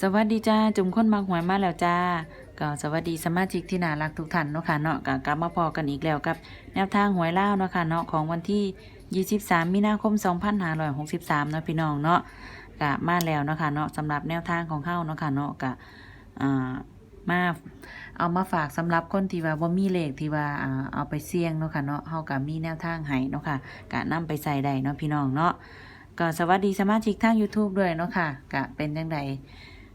สวัสดีจ้าจุ่มคนมักหวยมาแล้วจ้าก็สวัสดีสมาชิกที่น่ารักทุกท่านเนาะค่ะเนาะก็กลับมาพอกันอีกแล้วกับ แนวทางหวยเล่าเนาะค่ะเนาะของวันที่ 23 มีนาคม 2563เนาะพี่น้องเนาะก็มาแล้วเนาะค่ะเนาะสำหรับแนวทางของเฮาเนาะค่ะเนาะก็อ่ามาเอามาฝากสำหรับคนที่ว่าบ่มีเลขที่ว่าเอาไปเสี่ยงเนาะค่ะเนาะเฮาก็มีแนวทางให้เนาะค่ะก็นำไปใส่ได้เนาะพี่น้องเนาะก็สวัสดีสมาชิกทาง YouTube ด้วยเนาะค่ะก็เป็นจังได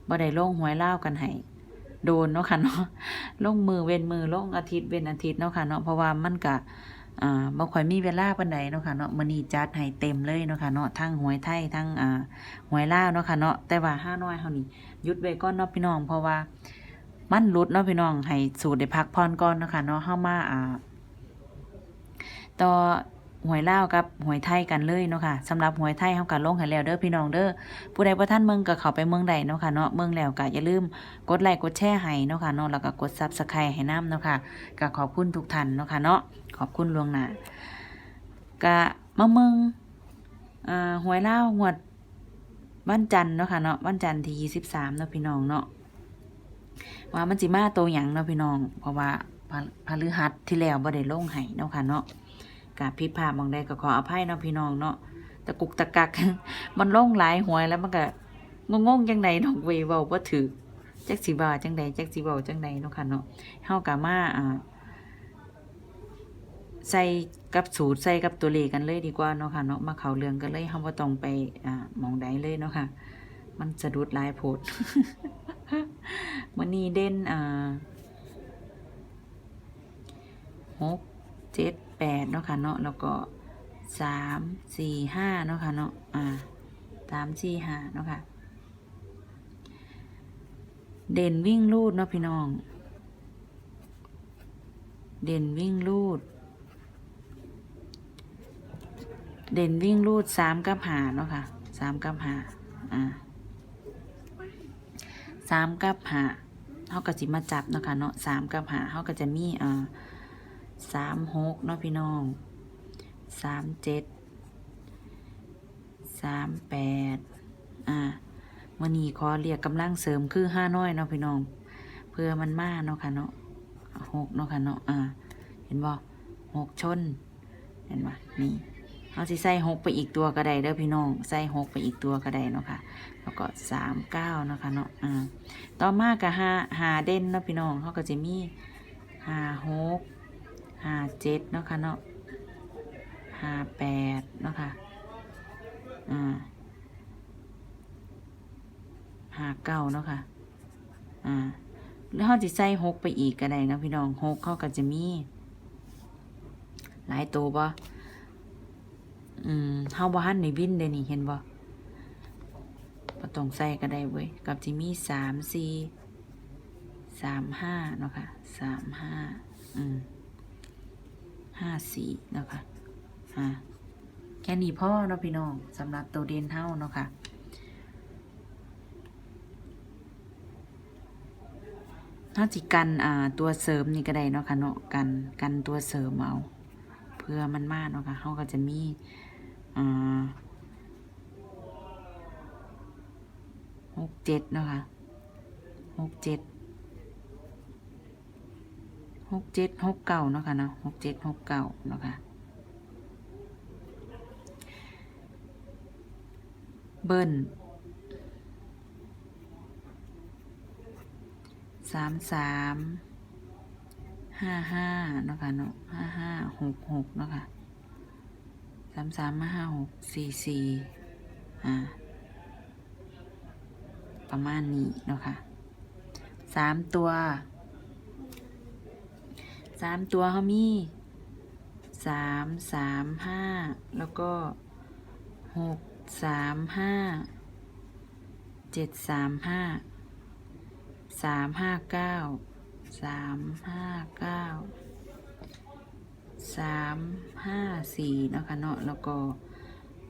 บ่ได้ลงหวยเล่ากันให้โดนเนาะค่ะเนาะลงมือเว้นมือลงอาทิตย์เว้นอาทิตย์เนาะค่ะเนาะเพราะว่ามันก็อ่าบ่ค่อยมีเวลาปานใดเนาะค่ะเนาะมื้อนี้จัดให้เต็มเลยเนาะค่ะเนาะทั้งหวยไทยทั้งอ่าหวยลาวเนาะค่ะเนาะแต่ว่าห้าน้อยเฮานี่หยุดไว้ก่อนเนาะพี่น้อง เพราะว่ามันหลุดเนาะพี่น้องให้สูตรได้พักผ่อนก่อนเนาะค่ะเนาะเฮามาอ่าต่อ หวยลาวกับหวยไทยกันเลยเนาะค่ะสำหรับหวยไทยเฮาก็ลงให้แล้วเด้อพี่น้องเด้อผู้ใดบ่ทันเมืองก็เข้าไปเมืองใดเนาะค่ะเนาะเมืองแล้วก็อย่าลืมกดไลค์กดแชร์ให้เนาะค่ะเนาะแล้วก็กด Subscribe ให้น้ำเนาะค่ะก็ขอบคุณทุกท่านเนาะค่ะเนาะขอบคุณลวงหน้าก็มาเมืองอ่าหวยลาวงวดวันจันทร์เนาะค่ะเนาะวันจันทร์ที่23เนาะพี่น้องเนาะว่ามันสิมาโตหยังเนาะพี่น้อง เพราะว่าพฤพฤหัสที่แล้วบ่ได้ลงให้เนาะค่ะเนาะ กผิดพลาดหมองใดก็ขออภัยเนาะพี่น้องเนาะตะกุกตะกัก มันล่งหลายหวยแล้วมันก็งงๆจังใดดอกเวยเว้าบ่ถือจักสิว่าจังใดจักสิเว้าจังใดเนาะค่ะเนาะเฮาก็มาอ่าใส่กับสูตรใส่กับตัวเลขกันเลยดีกว่าเนาะค่ะเนาะมาเข้าเรื่องกันเลยเฮาบ่ต้องไปอ่ามองใดเลยเนาะค่ะ มันสะดุดลายโพดมื้อนี้เด่นอ่าหก เจ็ดแปดเนาะค่ะเนาะแล้วก็สามสี่ห้าเนาะค่ะเนาะอ่าสามสี่ห้าเนาะค่ะ เด่นวิ่งลูดเนาะพี่น้อง เด่นวิ่งลูด เด่นวิ่งลูดสามกับหาเนาะค่ะสามกับหาอ่าสามกับหาเขาก็จิมาจับเนาะค่ะเนาะสามกับหาเขาก็จะมีอ่า สามหกเนาะพี่น้องสามเจ็ดสามแปดอ่าวันนี้ขอเรียกกำลังเสริมคือห้าน้อยเนาะพี่น้อง เพื่อมันมาเนาะค่ะเนาะหกเนาะค่ะเนาะอ่า เห็นบ่หกชน เห็นบ่นี่เอาสิใส่หกไปอีกตัวก็ได้เด้อพี่น้องใส่หกไปอีกตัวก็ได้เนาะค่ะ แล้วก็สามเก้าเนาะค่ะเนาะอ่าต่อมากับห้าหาเด่นเนาะพี่น้องเขาก็จะมีห้าหก ห้าเจ็ดเนาะค่ะเนาะห้าแปดเนาะค่ะอ่าห้าเก้าเนาะค่ะ อ่า แล้วเขาจะใส่หกไปอีกก็ได้นะพี่น้องหกเขาก็จะมี หลายตัวบ่อืมเฮาบ่หันในวินเดยนี่เห็นบ่บ่ต้องใส่ก็ได้เว้ย กับที่มีสามสี่สามห้าเนาะค่ะสามห้าอืม ห้าสี่นะคะอ่าแค่นี้พ่อเนาะพี่น้องสำหรับตัวเด่นเท่าเนาะค่ะถ้าจิกันอ่าตัวเสริมนี่ก็ได้เนาะค่ะเนาะกันกันตัวเสริมเอาเพื่อมันมากเนาะค่ะเขาก็จะมีอ่าหกเจ็ดเนาะค่ะหกเจ็ด หกเจ็ดหกเก้าเนาะค่ะเนาะหกเจ็ดหกเก้าเนาะค่ะเบิ้ลสามสามห้าห้าเนาะค่ะเนาะห้าห้าหกหกเนาะค่ะสามสามห้าห้าหกสี่สี่อ่าประมาณนี้เนาะค่ะสามตัว สามตัวเขามีสามสามห้าแล้วก็หกสามห้าเจ็ดสามห้าสามห้าเก้าสามห้าเก้าสามห้าสี่นะคะเนาะแล้วก็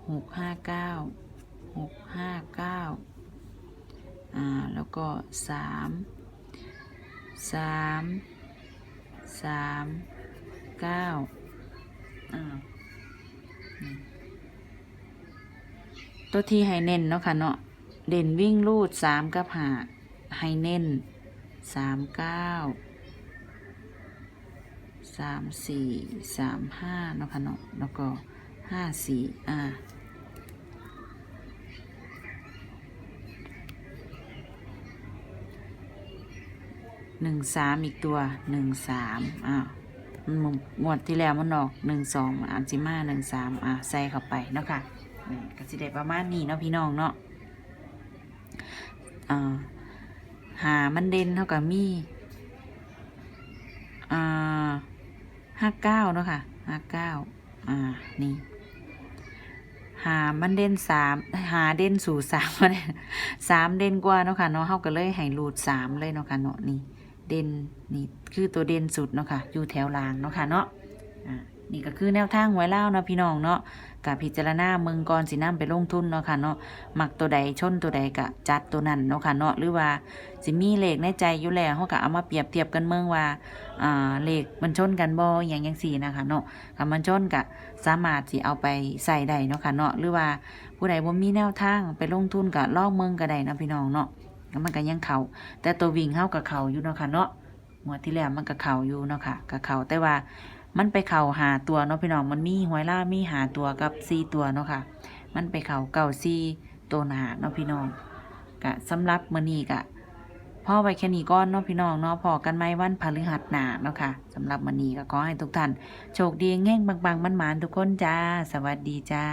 หกห้าเก้าหกห้าเก้าอ่าแล้วก็สามสาม สามเก้าอ่าตัวที่ให้เน้นเนาะค่ะเนาะเด่นวิ่งรูดสามกับหาให้เน้นสามเก้าสามสี่สามห้าเนาะค่ะเนาะแล้วก็ห้าสี่อ่า หนึ่งสามอีกตัวหนึ่งสามอ้าวมันงวดที่แล้วมันออกหนึ่งสองอันจิมาหนึ่งสามอะใส่เข้าไปเนาะค่ะนี่ก็สิได้ประมาณนี้เนาะพี่น้องเนาะอ่าหามันเด่นเท่ากับมีอ่าห้าเก้าเนาะค่ะห้าเก้าอ่านี่หามันเด่นสามหาเด่นสู่สามเนี่ยสามเด่นกว่าเนาะค่ะเนาะเฮาก็เลยให้รูดสามเลยเนาะค่ะเนาะนี่ เด่นนี่คือตัวเด่นสุดเนาะค่ะอยู่แถวล่างเนาะค่ะเนาะนี่ก็คือแนวทางหวยเล่าเนาะพี่น้องเนาะกับพิจารณาเมืองก่อนสินํไปลงทุนเนาะค่ะเนาะหมักตัวใดชนตัวใดก็จัดตัวนั้นเนาะค่ะเนาะหรือว่าสิมีเลขในใจอยู่แล้วเฮาก็เอามาเปรียบเทียบกันเมืองว่าอ่าเลขมันชนกันบ่อย่างจังซี่นะคะเนาะถ้ามันชนก็สามารถสิเอาไปใส่ได้เนาะค่ะเนาะหรือว่าผู้ใดบ่ามีแนวทางไปลงทุนก็ลองเมืองก็ได้นะพี่น้องเนาะ มันก็ยังเข้าแต่ตัววิ่งเฮาก็เข้าอยู่เนาะค่ะเนาะงวดที่แล้วมันก็เข่าอยู่เนาะค่ะก็เข่าแต่ว่ามันไปเข่าหาตัวเนาะพี่น้องมันมีหวยล่ามีหาตัวกับซีตัวเนาะค่ะ มันไปเข่าเก่าซีตัวหนาเนาะพี่น้องกะสำหรับมื้อนี้กะพ่อไว้แค่นี้ก่อนเนาะพี่น้องเนาะพอกันไหมวันพฤหัสหนาเนาะค่ะสำหรับมื้อนี้ก็ขอให้ทุกท่านโชคดีแง่งบางๆมันหมานทุกคนจ้า สวัสดีจ้า